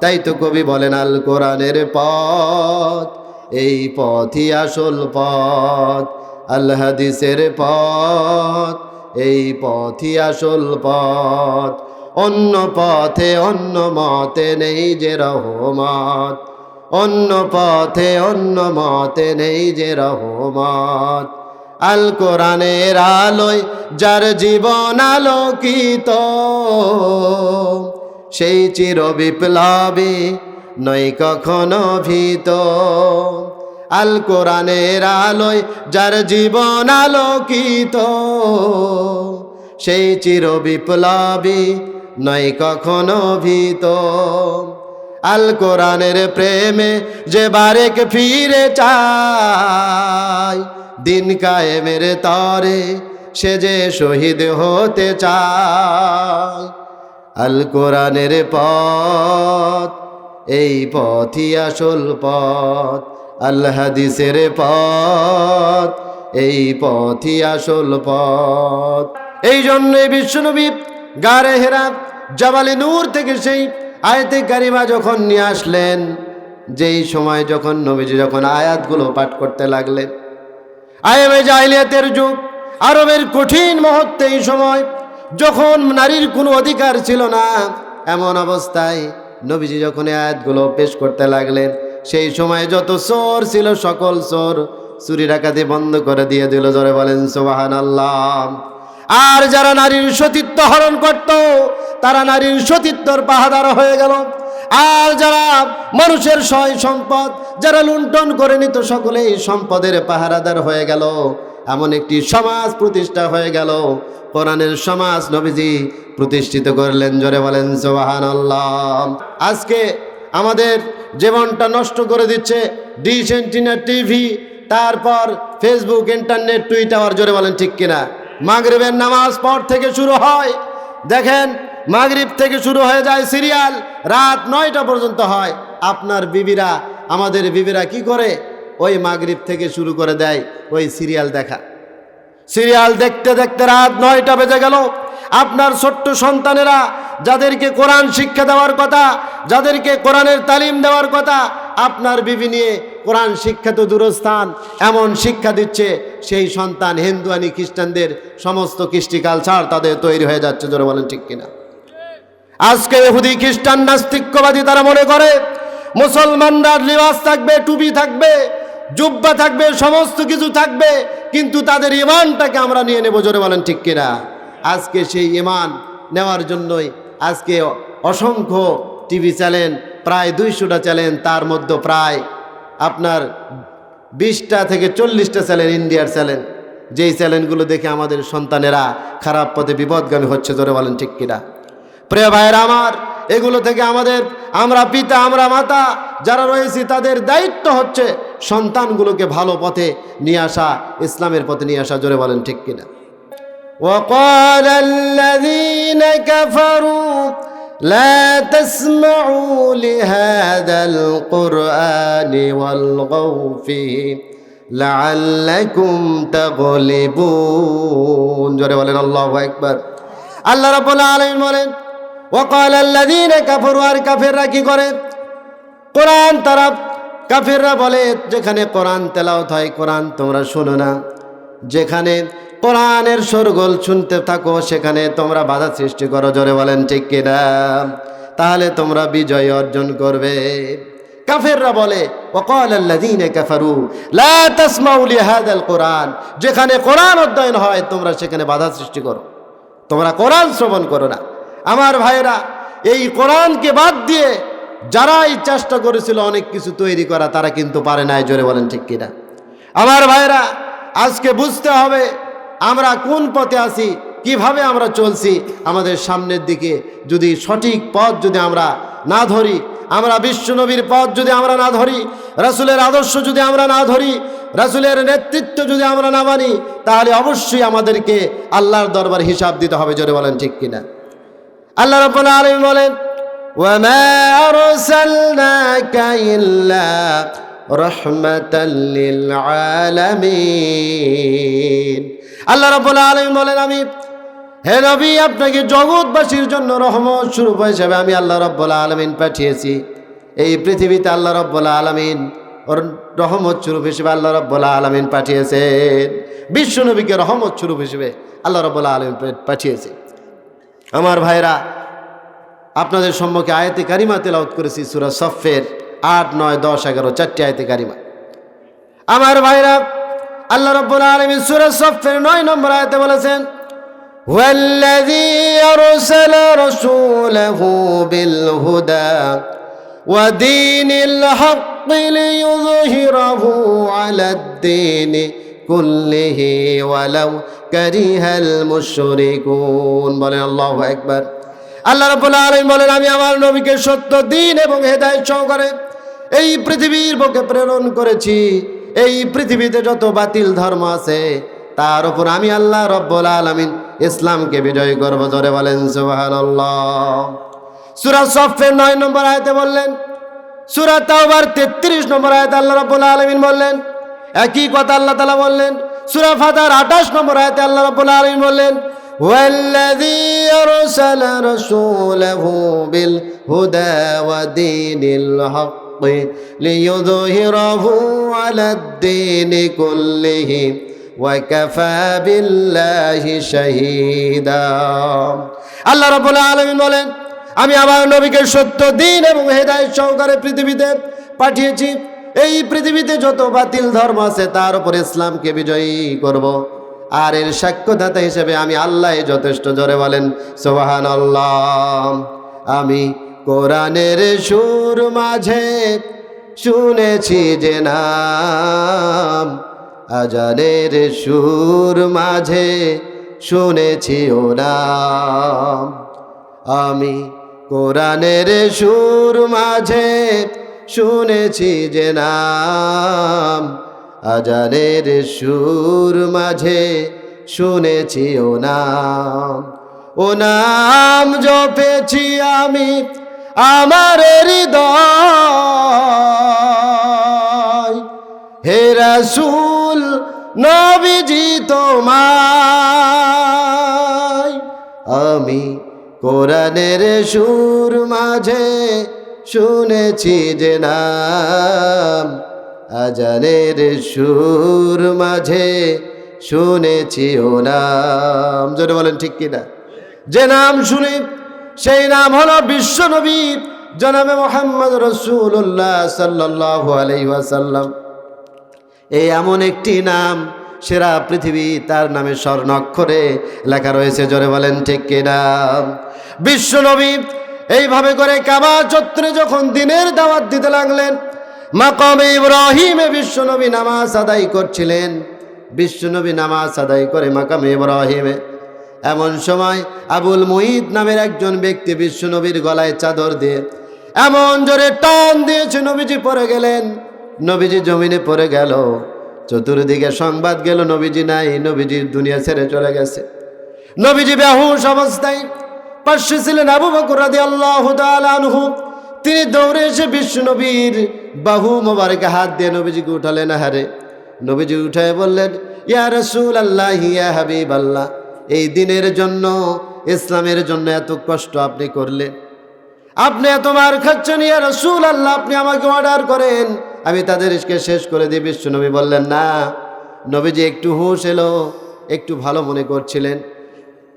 তাই তো কবি বলেন, আল কোরআনের পথ, এই পথই আসল পথ, আল হাদিসের পথ, এই পথই আসল পথ। অন্য পথে অন্য মতে নেই যে রহমত, অন্য পথে অন্য মতে নেই যে রহমত। আল কোরআনের আলোয় যার জীবন আলোকিত সেই চির বিপ্লবী নই কখনো ভীত। আল কোরআনের আলোয় যার জীবন আলোকিত, সেই চির বিপ্লবী নই কখনো ভীত। আল কোরআনের প্রেমে যে বারেক ফিরে চায়, দিন কায়েমের তরে সে যে শহীদ হতে চায়। আল কোরআনের পথ, এই পথই আসল পথ। আল হাদিসের পথ, এই পথই আসল পথ। এই জন্যই বিশ্বনবী গারে হেরা জাবালে নূর থেকে সেই আয়তে কারিমা যখন নিয়ে আসলেন, যেই সময় যখন নবীজি যখন আয়াতগুলো পাঠ করতে লাগলেন। আয়ামে জাহিলিয়াতের যুগ, আরবের কঠিন মুহূর্তে এই সময় যখন নারীর কোনো অধিকার ছিল না, এমন অবস্থায় নবীজি যখন আয়াতগুলো পেশ করতে লাগলেন, সেই সময় যত চোর ছিল, সকল চোর চুরি ডাকাতি বন্ধ করে দিয়ে দিল, জোরে বলেন সোবাহান আল্লাহ আর যারা নারীর সতীত্ব হরণ করত, তারা নারীর সতীত্বর পাহাদার হয়ে গেল। আর যারা মানুষের সয় সম্পদ, যারা লুণ্ঠন করে নিত, সকলেই সম্পদের পাহারাদার হয়ে গেল। এমন একটি সমাজ প্রতিষ্ঠা হয়ে গেল। কোরআনের সমাজ নবীজি প্রতিষ্ঠিত করলেন, জোরে বলেন সোহান আজকে আমাদের জীবনটা নষ্ট করে দিচ্ছে ডিশ এন্টিনা টিভি, তারপর ফেসবুক, ইন্টারনেট, টুইটার জোরে বলেন, ঠিক কিনা? মাগরিবের নামাজ পর থেকে শুরু হয়। দেখেন, মাগরিব থেকে শুরু হয়ে যায় সিরিয়াল, রাত নয়টা পর্যন্ত হয়। আপনার বিবিরা, আমাদের বিবিরা কি করে? ওই মাগরিব থেকে শুরু করে দেয় ওই সিরিয়াল দেখা। সিরিয়াল দেখতে দেখতে রাত নয়টা বেজে গেল। আপনার ছোট্ট সন্তানেরা, যাদেরকে কোরআন শিক্ষা দেওয়ার কথা, যাদেরকে কোরআনের তালিম দেওয়ার কথা, আপনার বিবি নিয়ে কোরআন শিক্ষা তো দূরস্থান, এমন শিক্ষা দিচ্ছে সেই সন্তান হিন্দুয়ানি খ্রিস্টানদের সমস্ত কৃষ্টি কালচার তাদের তৈরি হয়ে যাচ্ছে, জোরে বলেন ঠিক কিনা। আজকে হুদি খ্রিস্টান নাস্তিক্যবাদী তারা মনে করে, মুসলমানরা লিবাস থাকবে, টুপি থাকবে জুব্বা থাকবে, সমস্ত কিছু থাকবে, কিন্তু তাদের ইমানটাকে আমরা নিয়ে নেব, জোরে বলেন ঠিক কিনা? আজকে সেই ইমান নেওয়ার জন্যই আজকে অসংখ্য টিভি চ্যানেল, প্রায় দুইশোটা চ্যানেল, তার মধ্যে প্রায় আপনার বিশটা থেকে চল্লিশটা চ্যানেল, ইন্ডিয়ার চ্যানেল। যেই চ্যানেলগুলো দেখে আমাদের সন্তানেরা খারাপ পথে বিপদগামী হচ্ছে, জোরে বলেন ঠিক কিনা? প্রিয় ভাইয়েরা আমার, এগুলো থেকে আমাদের, আমরা পিতা, আমরা মাতা যারা রয়েছি, তাদের দায়িত্ব হচ্ছে সন্তানগুলোকে ভালো পথে নিয়ে আসা ইসলামের পথে নিয়ে আসা জোরে বলেন ঠিক কিনা وقال الذين كفروا لا تسمعوا لهذا القرآن والغوا فيه لعلكم تغلبون জোরে বলেন আল্লাহু আকবার আল্লাহ রাব্বুল আলামিন বলেন ওয়াকাল আল্লাযীনা কাফারু আর কাফেররা কি করে কোরআন তারা কাফেররা বলে, যেখানে কোরআন তেলাওয়াত হয়, কোরআন তোমরা শোনো না। যেখানে কোরআনের সরগোল শুনতে থাকো, সেখানে তোমরা বাধা সৃষ্টি করো। জোরে বলেন, ঠিক কিনা? তাহলে তোমরা বিজয় অর্জন করবে। কাফেররা বলে কাফারু কোরআন। যেখানে কোরআন অধ্যয়ন হয়, তোমরা সেখানে বাধা সৃষ্টি করো। তোমরা কোরআন শ্রবণ করো না। আমার ভাইয়েরা, এই কোরআনকে বাদ দিয়ে যারা এই চেষ্টা করেছিল অনেক কিছু তৈরি করা, তারা কিন্তু পারে নাই, জোরে বলেন ঠিক কিনা? আমার ভাইয়েরা, আজকে বুঝতে হবে আমরা কোন পথে আছি, কীভাবে আমরা চলছি, আমাদের সামনের দিকে যদি সঠিক পথ যদি আমরা না ধরি, আমরা বিশ্বনবীর পথ যদি আমরা না ধরি, রাসুলের আদর্শ যদি আমরা না ধরি, রাসুলের নেতৃত্ব যদি আমরা না মানি, তাহলে অবশ্যই আমাদেরকে আল্লাহর দরবার হিসাব দিতে হবে, জোরে বলেন ঠিক কিনা? আল্লাহ রাব্বুল আলামিন বলেন আরসালনাকা ইল্লা রাহমাতাল লিল আলামিন আল্লাহ রাব্বুল আলামিন বলেন, আমি হে নবী, আপনাকে জগৎবাসীর জন্য রহমত স্বরূপ হিসেবে আমি আল্লাহ রব্বুল আলমিন পাঠিয়েছি। এই পৃথিবীতে আল্লাহ রব্বুল আলমিন ওর রহমত স্বরূপ হিসেবে আল্লাহ রব্বুল আলমিন পাঠিয়েছেন। বিশ্ব নবীকে রহমত স্বরূপ হিসেবে আল্লাহ রব্বুল আলমিন পাঠিয়েছে। আমার ভাইরা আপনাদের সম্মুখে আয়তে কারিমা তেলাওত করেছি সুরা সফের আট নয় দশ এগারো চারটি আয়তে কারিমা আমার ভাইরা আল্লাহ রব্বুল আলমিন সুরা সফের নয় নম্বর আয়তে বলেছেন والذي أرسل رسوله بالهدى ودين الحق ليظهره على الدين كله ولو كره المشركون বলেন আল্লাহু আকবার আল্লাহ রাব্বুল আলামিন বলেন, আমি আমার নবীকে সত্য, দিন এবং হেদায়েত সহকারে এই পৃথিবীর বুকে প্রেরণ করেছি। এই পৃথিবীতে যত বাতিল ধর্ম আছে, তার উপর আমি আল্লাহ রব্বুল আলমিন ইসলামকে বিজয় করব। ধরে বলেন, সুবহানাল্লাহ। সূরা সফের নয় নম্বর আয়াতে বললেন, সূরা তাওবার তেত্রিশ নম্বর আয়াতে আল্লাহ রাব্বুল আলামিন বললেন, একই কথা আল্লাহ তাআলা বললেন, সূরা ফাতার আঠাশ নম্বর আয়তে আল্লাহ রাব্বুল আলমিন বললেন والذي أرسل رسوله بالهدى ودين الحق ليظهره على الدين كله وكفى بالله شهيدا আল্লাহ রাব্বুল আলামিন বলেন আমি আমার নবীকে সত্য দিন এবং হেদায়েত সহকারে পৃথিবীতে পাঠিয়েছি এই পৃথিবীতে যত বাতিল ধর্ম আছে তার উপর ইসলামকে বিজয়ী করব আর এর সাক্ষ্যদাতা হিসেবে আমি আল্লাহ যথেষ্ট জোরে বলেন সোহান আমি কোরআনের সুর মাঝে শুনেছি যে নাম, আজানের সুর মাঝে শুনেছি ও নাম। আমি কোরআনের সুর মাঝে শুনেছি যে নাম আজানের সুর মাঝে শুনেছি ও নাম। ও নাম জপেছি আমি আমার হৃদয়। হে রাসূল, নবীজি তোমায়। আমি কোরআনের সুর মাঝে শুনেছি যে নাম। আজানের সুর মাঝে শুনেছি ও নাম। যদি বলেন ঠিক কিনা? যে নাম শুনে, সেই নাম হলো বিশ্ব নবী, জনাবে মোহাম্মদ রসুল্লাহ সাল্লাহ এই এমন একটি নাম, সেরা পৃথিবী, তার নামে স্বর্ণাক্ষরে লেখা রয়েছে, জোরে বলেন ঠিক কিনা? বিশ্ব নবী, এইভাবে করে কাবা চত্রে যখন দিনের দাওয়াত দিতে লাগলেন মাকামে ইব্রাহিমে বিশ্বনবী নামাজ আদায় করছিলেন। বিশ্বনবী নামাজ আদায় করে মাকামে ইব্রাহিমে। এমন সময় আবুল মুহিত নামের একজন ব্যক্তি বিশ্বনবীর গলায় চাদর দিয়ে এমন জোরে টান দিয়েছে, নবীজি পরে গেলেন। নবীজি জমিনে পড়ে গেল। চতুর্দিকে সংবাদ গেল, নবীজি নাই নবীজির দুনিয়া ছেড়ে চলে গেছে। নবীজি বেহুশ অবস্থায় পাশে ছিলেন আবু বকর রাদিয়াল্লাহু তাআলা আনহু। তিনি দৌড়ে এসে বিশ্ব নবীর বাহু মোবারকে হাত দিয়ে নবীজিকে উঠালেন হারে নবীজি উঠায় বললেন, ইয়া রসুল আল্লাহ ইয়া হাবিব আল্লাহ এই দিনের জন্য, ইসলামের জন্য এত কষ্ট আপনি করলেন। আপনি এত মার খাচ্ছেন, ইয়া রসুল আল্লাহ আপনি আমাকে অর্ডার করেন। আমি তাদেরকে শেষ করে দিই বিশ্ব নবী বললেন, না। নবীজি একটু হুঁশ এলো, একটু ভালো মনে করছিলেন।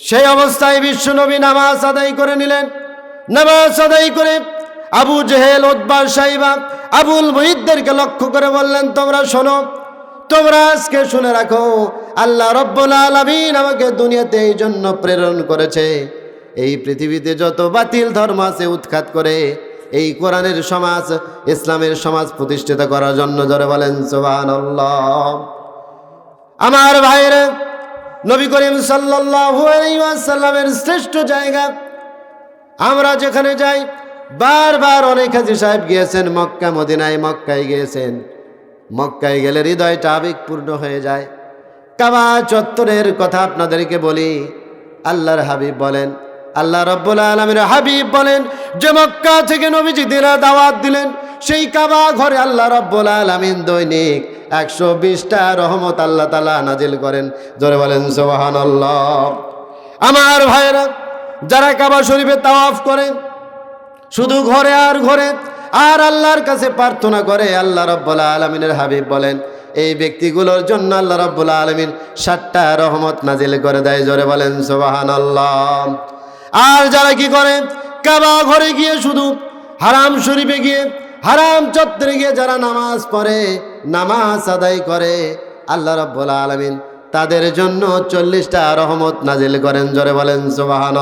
সেই অবস্থায় বিশ্ব নবী নামাজ আদায় করে নিলেন। নামাজ আদায় করে আবু জেহেল ওদ্বার সাহিবা আবুল মহিদদেরকে লক্ষ্য করে বললেন, তোমরা শোনো, তোমরা আজকে শুনে রাখো, আল্লাহ রব্বুল আলমিন আমাকে দুনিয়াতে এই জন্য প্রেরণ করেছে। এই পৃথিবীতে যত বাতিল ধর্ম আছে উৎখাত করে, এই কোরআনের সমাজ, ইসলামের সমাজ প্রতিষ্ঠিত করার জন্য জোরে বলেন সোবান আমার ভাইয়েরা নবী করিম সাল্লাহ সাল্লামের শ্রেষ্ঠ জায়গা, আমরা যেখানে যাই বারবার অনেক হাজি সাহেব গিয়েছেন, মক্কা, মদিনায়, মক্কায় গিয়েছেন। মক্কায় গেলে হৃদয়টা আবেগপূর্ণ হয়ে যায়। কাবা চত্বরের কথা আপনাদেরকে বলি, আল্লাহর হাবিব বলেন, আল্লাহ রব্বুল আলমের হাবিব বলেন, যে মক্কা থেকে নবীজি দিনা দাওয়াত দিলেন, সেই কাবা ঘরে আল্লাহ রব্বুল আলমিন দৈনিক একশো বিশটা রহমত আল্লাহ তালা নাজিল করেন। জোরে বলেন সোহান আমার ভাইরা যারা কাবা শরীফে তাওয়াফ করে শুধু ঘরে আর ঘরে, আর আল্লাহর কাছে প্রার্থনা করে, আল্লাহ রব্বুল আলমিনের হাবিব বলেন, এই ব্যক্তিগুলোর জন্য আল্লাহ রব্বুল আলমিন সাতটা রহমত নাজিল করে দেয়। জোরে বলেন সোবাহান আর যারা কি করে? কাবা ঘরে গিয়ে শুধু হারাম শরীফে গিয়ে, হারাম চত্বরে গিয়ে যারা নামাজ পড়ে, নামাজ আদায় করে, আল্লাহ রব্বুল আলমিন তাদের জন্য চল্লিশটা রহমত নাজিল করেন। জোরে বলেন সোবাহান